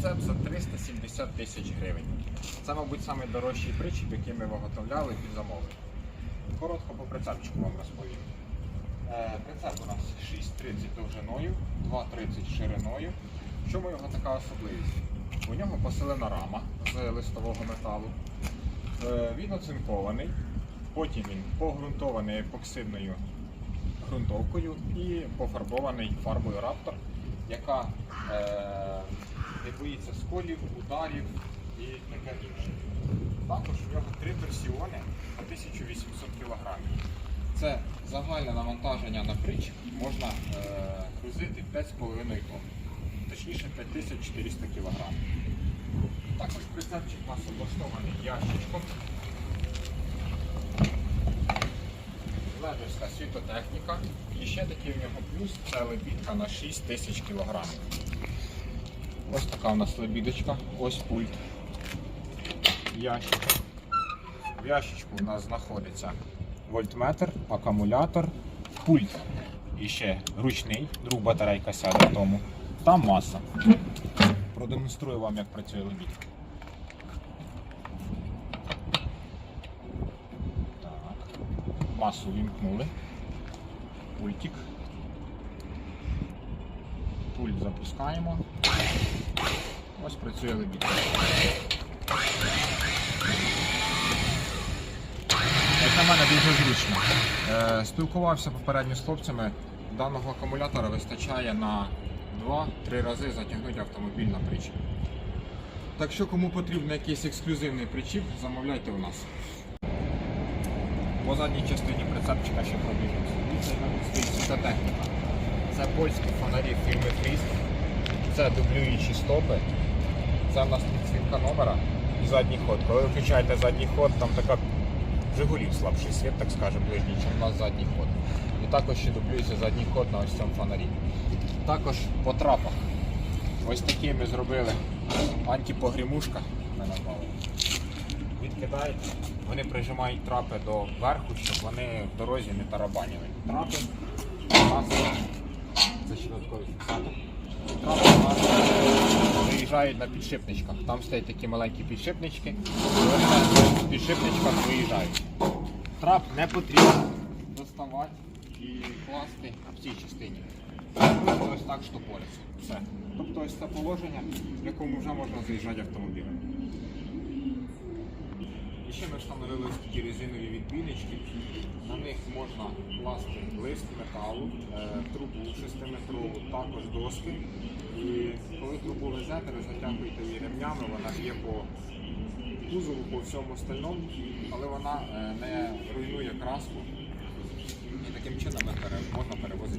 прицеп за 370 тисяч гривень. Це, мабуть, найдорожчий причіп, який ми виготовляли під замовлення. Коротко по прицепчику вам розповім. Е, Прицеп у нас 6,30 довжиною, 2,30 шириною. В чому його така особливість? У нього поселена рама з листового металу. Е, Він оцинкований, потім він погрунтований епоксидною ґрунтовкою і пофарбований фарбою Raptor, яка е, не боїться сколів, ударів і таке інше. Також у нього три торсіони по 1800 кг. Це загальне навантаження на причіп можна е, грузити 5,5 тонн, точніше 5400 кг. Також прицепчик у нас облаштований ящичком. Ледовська світотехніка. І ще такий в нього плюс це лебідка на 6 тисяч кг. Така у нас лебідочка, ось пульт. Ящик. В ящичку у нас знаходиться вольтметр, акумулятор, пульт. І ще ручний, друг батарейка сяде в тому. Там маса. Продемонструю вам, як працює лебідка. Масу вімкнули. Пультик. Пульт запускаємо. Ось працює лебідка. Як на мене дуже зручно. Е, спілкувався попередньо з хлопцями. Даного акумулятора вистачає на 2-3 рази затягнути автомобіль на причіп. Так що кому потрібен якийсь ексклюзивний причіп, замовляйте у нас. По задній частині прицепчика ще пробіжимося. Це світотехніка. Це польські фонарі фірми Фріст. Це дублюючі стопи. Це в нас підсвітка номера і задній ход. Коли ви включаєте задній ход, там така Жигулів слабший світ, так скажемо, ближній, ніж у нас задній ход. І також ще дублюється задній ход на ось цьому фонарі. Також по трапах. Ось такі ми зробили антипогрімушка. Відкидаєте, вони прижимають трапи до верху, щоб вони в дорозі не тарабанили. Трапи у нас це ще додатковий фіксатор. Трапи виїжджають на підшипничках. Там стоять такі маленькі підшипнички, і вони на підшипничках виїжджають. Трап не потрібно доставати і класти в цій частині. Ось так штопориться. Все. Тобто ось це положення, в якому вже можна заїжджати автомобілем. І ще ми встановили ось такі резинові відбійнички. На них можна класти лист металу, е, трубу 6-метрову, також доски. Трубу везете, ви її ремнями, вона б'є по кузову, по всьому остальному, але вона е, не руйнує краску. І таким чином можна перевозити.